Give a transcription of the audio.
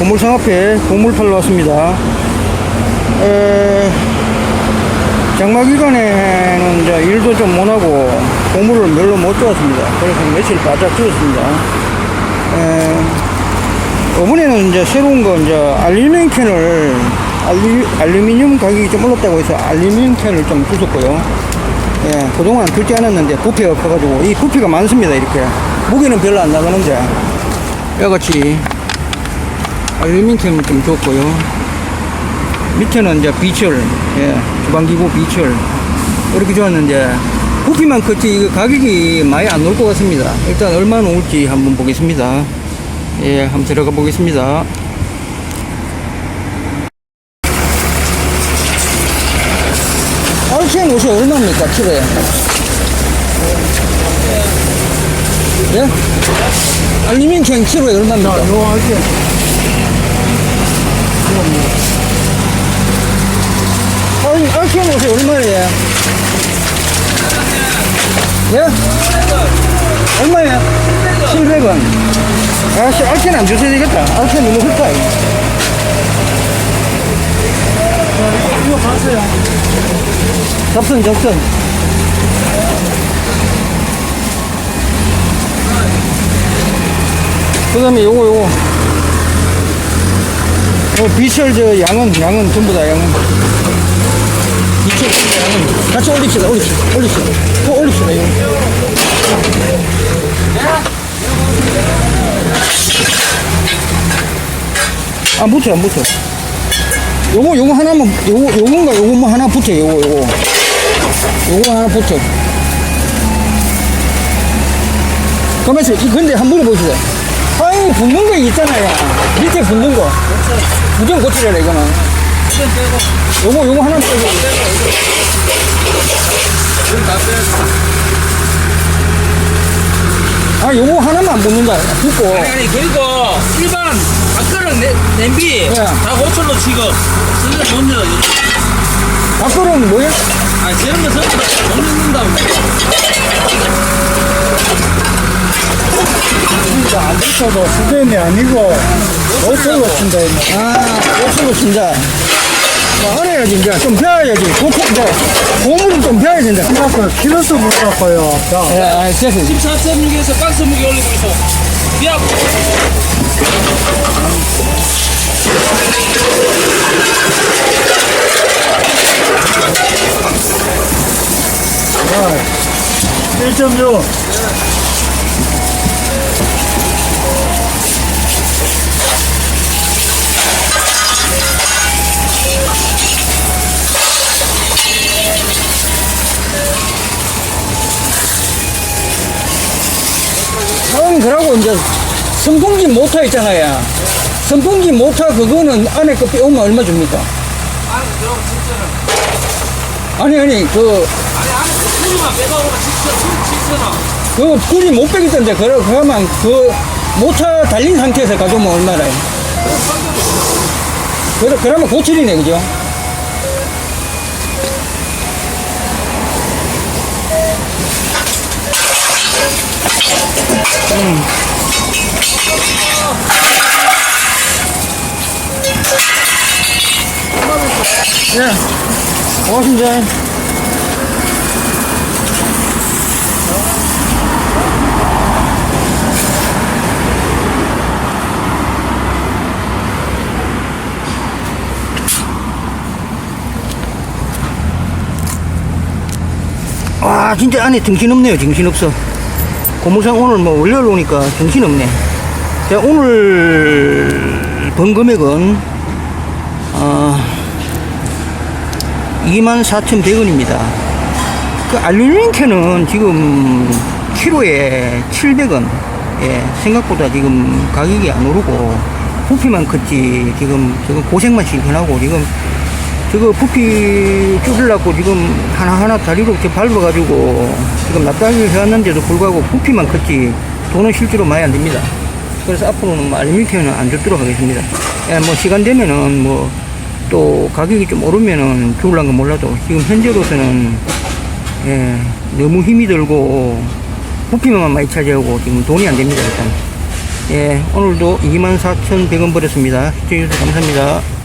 고물상 앞에 고물 팔러 왔습니다. 에, 장마 기간에는 이제 일도 좀 못하고 고물을 별로 못 주었습니다. 그래서 며칠 바짝 주었습니다. 에, 이번에는 이제 새로운 거 이제 알루미늄 캔을 알루, 알루미늄 가격이 좀 올랐다고 해서 알루미늄 캔을 좀 주셨고요. 예, 그동안 들지 않았는데 부피가 커가지고 이 부피가 많습니다 이렇게 무게는 별로 안 나가는데 이같이 알루미늄 캔을 좀 줬고요. 밑에는 이제 비철, 예, 주방기구 비철 이렇게 줬는데 부피만 컸지 가격이 많이 안 올 것 같습니다. 일단 얼마나 올지 한번 보겠습니다. 예, 한번 들어가 보겠습니다. 알루미늄 옷이 얼마입니까, 키로에? 예? 알루미늄 캔 키로에 얼마입니까? 알루미늄 옷이 얼마예요? 예? 얼마예요? 700원. 아, 씨, 알루미늄 안 주셔야 되겠다. 알루미늄 너무 흑다. 이거 봤어요 접선, 접선. 그 다음에 요거, 요거. 어, 비철 저 양은, 양은 전부 다 양은. 양은. 같이 올립시다, 올립시다, 올립시다. 또 올립시다, 이거. 안 붙여, 안 붙여. 요거, 요거 하나만, 요거, 요건가, 요거 뭐 하나 붙여, 요거, 요거. 요거 하나 붙여. 가만있어. 이 근데 한번 물어보시죠. 아니, 붙는 거 있잖아요. 밑에 붙는 거. 무조건 고치려라, 이거는. 요거, 요거 하나 빼고. 아, 요거 하나만 안 붙는다. 붙고. 아니, 아니 그리고 일반 밥그릇 내- 냄비 예. 다 5천로 지금 쓰는 못 넣어 앞으로는 뭐야? 아 저런 거 전부 다못 넣는다고 진짜 안 붙어도 수변이 아니고 쓴다 했네 아, 옷으로 진짜. 뭐 알아야지 이제. 좀 배워야지. 고품 이제 뭐, 고무를 좀 배워야 된다 생각고 키로수 못 갖고요. 예, 아, 됐어 14.6에서 박스 무게 올리고 있어 야1.6 차은 그러고 이제 선풍기 모터 있잖아요. 선풍기 모터 그거는 안에 그 빼오면 얼마 줍니까? 아니 그럼 진짜는 아니 아니 그 아니 안에 그 뿌리만 빼가오면 진짜 소리 치잖아 그 뿌리 못 빼겠던데 그러 그러면 그 모터 달린 상태에서 가져오면 얼마나요? 그래 그러면 고칠이네 그죠? 예. 고맙습니다. 와, 진짜 안에 정신없네요, 정신없어. 고무상 오늘 뭐 월요일 오니까 정신없네. 제가 오늘 번 금액은, 어, 24,100원입니다. 그 알루미늄 캔은 지금 키로에 700원. 예, 생각보다 지금 가격이 안 오르고 부피만 컸지 지금 지금 고생만 실현하고 지금 저거 부피 줄이려고 지금 하나하나 다리로 이렇게 밟아가지고 지금 납작을 해왔는데도 불구하고 부피만 컸지 돈은 실제로 많이 안 됩니다. 그래서 앞으로는 뭐 알루미늄 캔은 안 줬도록 하겠습니다. 예, 뭐 시간 되면은 뭐 또 가격이 좀 오르면은 좋을란가 몰라도 지금 현재로서는 예, 너무 힘이 들고 부피만 많이 차지하고 지금 돈이 안 됩니다 일단. 예, 오늘도 24,100원 벌었습니다. 시청해주셔서 감사합니다.